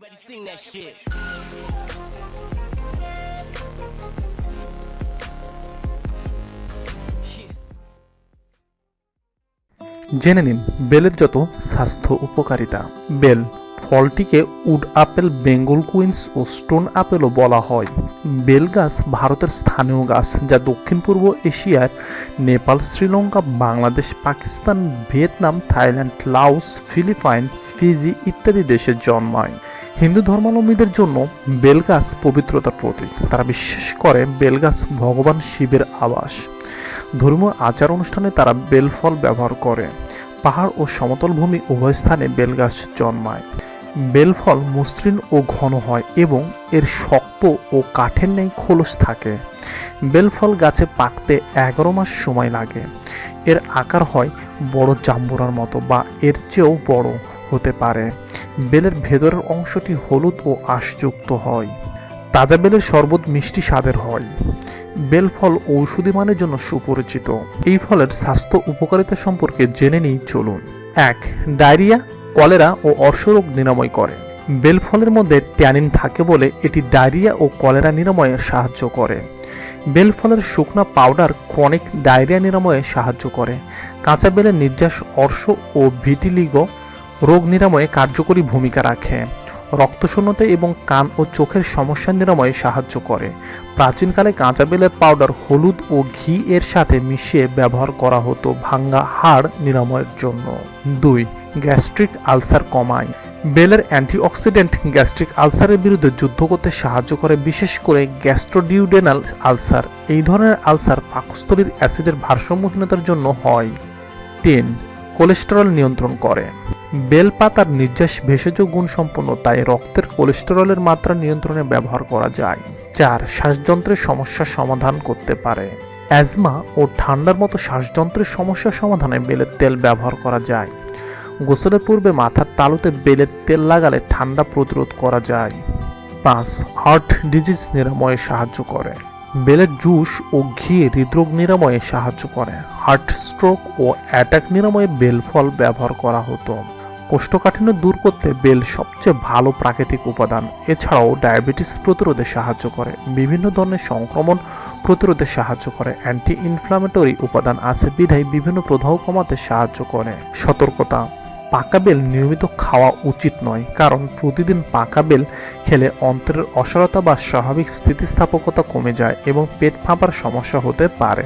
Everybody sing that shit. Shit. জেনে নিন বেলের যত স্বাস্থ্য উপকারিতা বেল ফলটিকে উড আপেল বেঙ্গল কুইন্স ও স্টোন আপেলও বলা হয় বেল গাছ ভারতের স্থানীয় গাছ যা দক্ষিণ পূর্ব এশিয়ার Nepal Sri Lanka Bangladesh Pakistan Vietnam Thailand Laos Philippines Fiji ইত্যাদি দেশে জন্মায় হিন্দু ধর্মাবলম্বীদের জন্য বেলগাছ পবিত্রতার প্রতীক। তারা বিশ্বাস করে বেলগাছ ভগবান শিবের আবাস। ধর্মীয় আচার অনুষ্ঠানে তারা বেলফল ব্যবহার করে। পাহাড় ও সমতল ভূমি উভয় স্থানে বেলগাছ জন্মায়। বেলফল মসৃণ ও ঘন হয় এবং এর শক্ত ও কাঠের ন্যায় খোলস থাকে। বেলফল গাছে পাকতে এগারো মাস সময় লাগে। এর আকার হয় বড় জাম্বুরার মতো বা এর চেয়েও বড় হতে পারে। বেলের ভেতরের অংশটি হলুদ ও আঁশযুক্ত হয়। তাজা বেলের শরবত মিষ্টি স্বাদের হয়। বেল ফল ঔষধি মানের জন্য সুপরিচিত। এই ফলের স্বাস্থ্য উপকারিতা সম্পর্কে জেনে নিই, চলুন। এক, ডায়রিয়া, কলেরা ও অর্শরোগ নিরাময় করে। বেল ফলের মধ্যে ট্যানিন থাকে বলে এটি ডায়রিয়া ও কলেরা নিরাময়ে সাহায্য করে। বেল ফলের শুকনা পাউডার ক্রনিক ডায়রিয়া নিরাময়ে সাহায্য করে। কাঁচা বেলের নির্যাস অর্শ ও ভিটিলিগো রোগ নিরাময়ে কার্যকরী ভূমিকা রাখে। রক্তশূন্যতা এবং কান ও চোখের সমস্যা নিরাময়ে সাহায্য করে। প্রাচীনকালে কাঁচা বেলের পাউডার, হলুদ ও ঘি এর সাথে মিশিয়ে ব্যবহার করা হতো ভাঙ্গা হাড় নিরাময়ের জন্য। দুই, গ্যাস্ট্রিক আলসার কমায়। বেলের অ্যান্টিঅক্সিডেন্ট গ্যাস্ট্রিক আলসারের বিরুদ্ধে যুদ্ধ করতে সাহায্য করে, বিশেষ করে গ্যাস্ট্রোডিউডেনাল আলসার। এই ধরনের আলসার পাকস্থলীর অ্যাসিডের ভারসাম্যহীনতার জন্য হয়। তিন, কোলেস্টেরল নিয়ন্ত্রণ করে। বেল পাতার নির্যাস ভেষজ গুণ সম্পন্ন, তাই রক্তের কোলেস্টেরলের মাত্রা নিয়ন্ত্রণে ব্যবহার করা যায় চার শ্বাসযন্ত্রের সমস্যার সমাধান করতে পারে। অ্যাজমা ও ঠান্ডার মতো শ্বাসযন্ত্রের সমস্যার সমাধানে বেলের তেল ব্যবহার করা যায়। গোসলের পূর্বে মাথার তালুতে বেলের তেল লাগালে ঠান্ডা প্রতিরোধ করা যায়। পাঁচ, হার্ট ডিজিজ নিরাময়ে সাহায্য করে। বেলের জুস ও ঘি হৃদরোগ নিরাময়ে সাহায্য করে। হার্ট স্ট্রোক ও অ্যাটাক নিরাময়ে বেল ফল ব্যবহার করা হতো। কোষ্ঠকাঠিন্য দূর করতে বেল সবচেয়ে ভালো প্রাকৃতিক উপাদান। এছাড়াও ডায়াবেটিস প্রতিরোধে সাহায্য করে। বিভিন্ন ধরনের সংক্রমণ প্রতিরোধে সাহায্য করে। অ্যান্টি ইনফ্লামেটরি উপাদান আছে বিধায় বিভিন্ন প্রদাহ কমাতে সাহায্য করে। সতর্কতা। পাকা বেল নিয়মিত খাওয়া উচিত নয়, কারণ প্রতিদিন পাকা বেল খেলে অন্তরের অসারতা বা স্বাভাবিক স্থিতিস্থাপকতা কমে যায় এবং পেট ফাঁপার সমস্যা হতে পারে।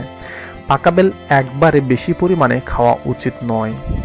পাকা বেল একবারে বেশি পরিমাণে খাওয়া উচিত নয়।